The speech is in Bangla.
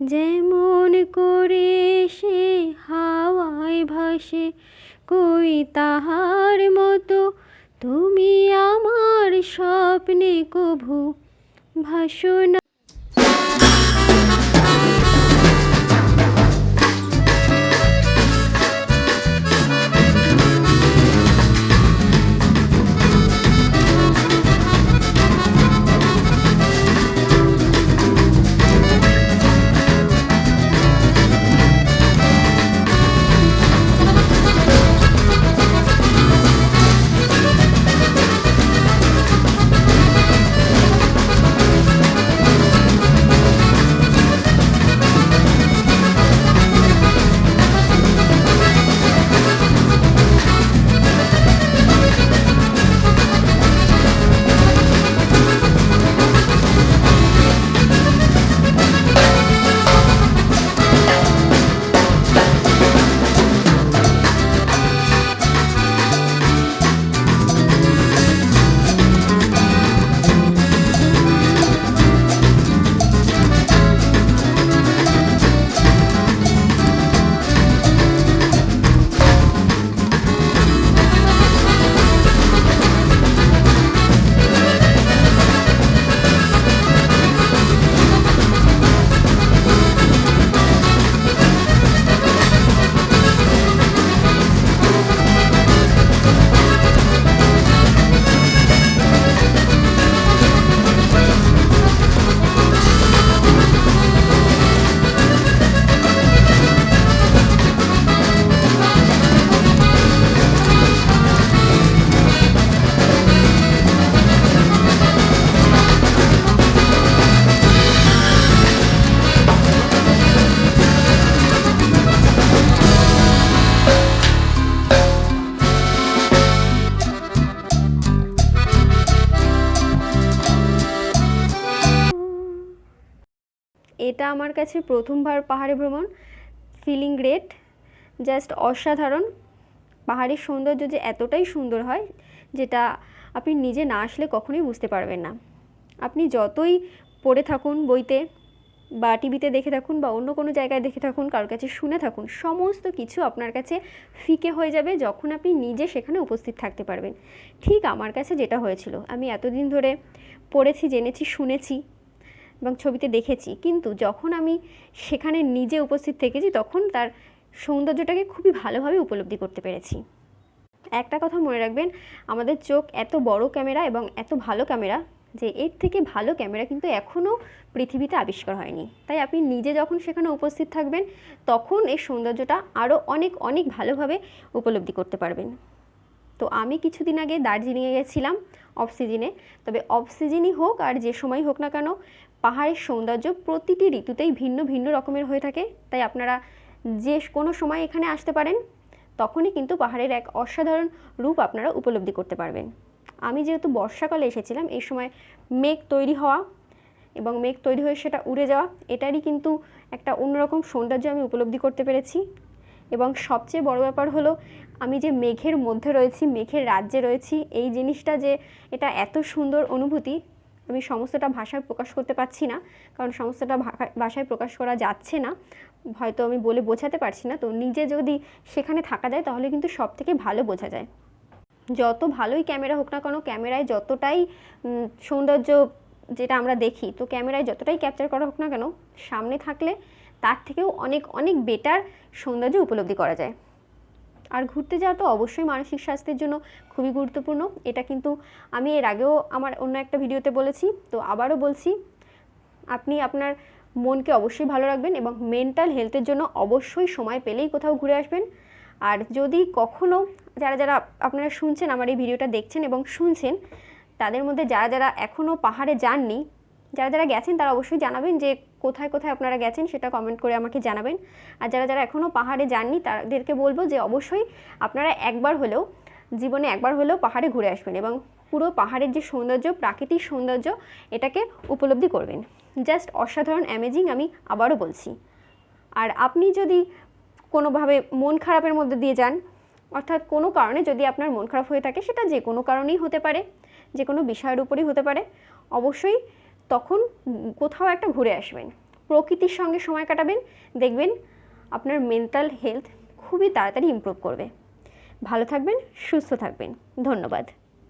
যেমন করে সে হাওয়ায় ভাসে কই তাহার মতো তুমি আমার স্বপ্নে কভু ভাসনা এটা আমার কাছে প্রথমবার পাহাড়ে ভ্রমণ ফিলিং গ্রেট জাস্ট অসাধারণ। পাহাড়ের সৌন্দর্য যে এতটাই সুন্দর হয়, যেটা আপনি নিজে না আসলে কখনোই বুঝতে পারবেন না। আপনি যতই পড়ে থাকুন বইতে বা টিভিতে দেখে থাকুন বা অন্য কোনো জায়গায় দেখে থাকুন কারোর কাছে শুনে থাকুন, সমস্ত কিছু আপনার কাছে ফিকে হয়ে যাবে যখন আপনি নিজে সেখানে উপস্থিত থাকতে পারবেন। ঠিক আমার কাছে যেটা হয়েছিল, আমি এতদিন ধরে পড়েছি, জেনেছি, শুনেছি এবং ছবিতে দেখেছি। কিন্তু যখন আমি সেখানে নিজে উপস্থিত থেকেছি, তখন তার সৌন্দর্যটাকে খুবই ভালোভাবে উপলব্ধি করতে পেরেছি। একটা কথা মনে রাখবেন, আমাদের চোখ এত বড় ক্যামেরা এবং এত ভালো ক্যামেরা যে এর থেকে ভালো ক্যামেরা কিন্তু এখনও পৃথিবীতে আবিষ্কার হয়নি। তাই আপনি নিজে যখন সেখানে উপস্থিত থাকবেন, তখন এই সৌন্দর্যটা আরও অনেক অনেক ভালোভাবে উপলব্ধি করতে পারবেন। তো আমি কিছুদিন আগে দার্জিলিংয়ে গেছিলাম অফ সিজনে তবে অফ সিজনই হোক আর যে সময় হোক না কেন পাহাড়ের সৌন্দর্য প্রতিটি ঋতুতেই ভিন্ন ভিন্ন রকমের হয়ে থাকে। তাই আপনারা যে কোনো সময় এখানে আসতে পারেন, তখনই কিন্তু পাহাড়ের এক অসাধারণ রূপ আপনারা উপলব্ধি করতে পারবেন। আমি যেহেতু বর্ষাকালে এসেছিলাম, এই সময় মেঘ তৈরি হওয়া এবং মেঘ তৈরি হয়ে সেটা উড়ে যাওয়া, এটারই কিন্তু একটা অন্যরকম সৌন্দর্য আমি উপলব্ধি করতে পেরেছি। এবং সবচেয়ে বড় ব্যাপার হলো, আমি যে মেঘের মধ্যে রয়েছি, মেঘের রাজ্যে রয়েছি, এই জিনিসটা যে এটা এত সুন্দর অনুভূতি আমি সমস্তটা ভাষায় প্রকাশ করতে পারছি না, কারণ সমস্তটা ভাষা- ভাষায় প্রকাশ করা যাচ্ছে না। হয়তো আমি বলে বোঝাতে পারছি না, তো নিজে যদি সেখানে থাকা যায়, তাহলে কিন্তু সব থেকে ভালো বোঝা যায়। যত ভালোই ক্যামেরা হোক না কেন, ক্যামেরায় যতটাই সৌন্দর্য যেটা আমরা দেখি, তো ক্যামেরায় যতটাই ক্যাপচার করা হোক না কেন, সামনে থাকলে তার থেকেও অনেক অনেক বেটার সৌন্দর্য উপলব্ধি করা যায়। আর ঘুরতে যাওয়া তো অবশ্যই মানসিক স্বাস্থ্যের জন্য খুবই গুরুত্বপূর্ণ। এটা কিন্তু আমি এর আগেও আমার অন্য একটা ভিডিওতে বলেছি। তো আবারও বলছি, আপনি আপনার মনকে অবশ্যই ভালো রাখবেন এবং মেন্টাল হেলথের জন্য অবশ্যই সময় পেলেই কোথাও ঘুরে আসবেন। আর যদি কখনও যারা যারা আপনারা শুনছেন, আমার এই ভিডিওটা দেখছেন এবং শুনছেন, তাদের মধ্যে যারা যারা এখনও পাহাড়ে যাননি যারা যারা গেছেন তারা অবশ্যই জানাবেন যে কোথায় কোথায় আপনারা গেছেন, সেটা কমেন্ট করে আমাকে জানাবেন। আর যারা যারা এখনও পাহাড়ে যাননি, তাদেরকে বলব যে অবশ্যই আপনারা একবার হলেও, জীবনে একবার হলেও পাহাড়ে ঘুরে আসবেন এবং পুরো পাহাড়ের যে সৌন্দর্য, প্রাকৃতিক সৌন্দর্য, এটাকে উপলব্ধি করবেন। জাস্ট অসাধারণ অ্যামেজিং আমি আবারও বলছি। আর আপনি যদি কোনোভাবে মন খারাপের মধ্যে দিয়ে যান, অর্থাৎ কোনো কারণে যদি আপনার মন খারাপ হয়ে থাকে, সেটা যে কোনো কারণেই হতে পারে, যে কোনো বিষয়ের উপরই হতে পারে। অবশ্যই তখন কোথাও একটা ঘুরে আসবেন। প্রকৃতির সঙ্গে সময় কাটাবেন, দেখবেন আপনার মেন্টাল হেলথ খুবই তাড়াতাড়ি ইমপ্রুভ করবে। ভালো থাকবেন, সুস্থ থাকবেন। ধন্যবাদ।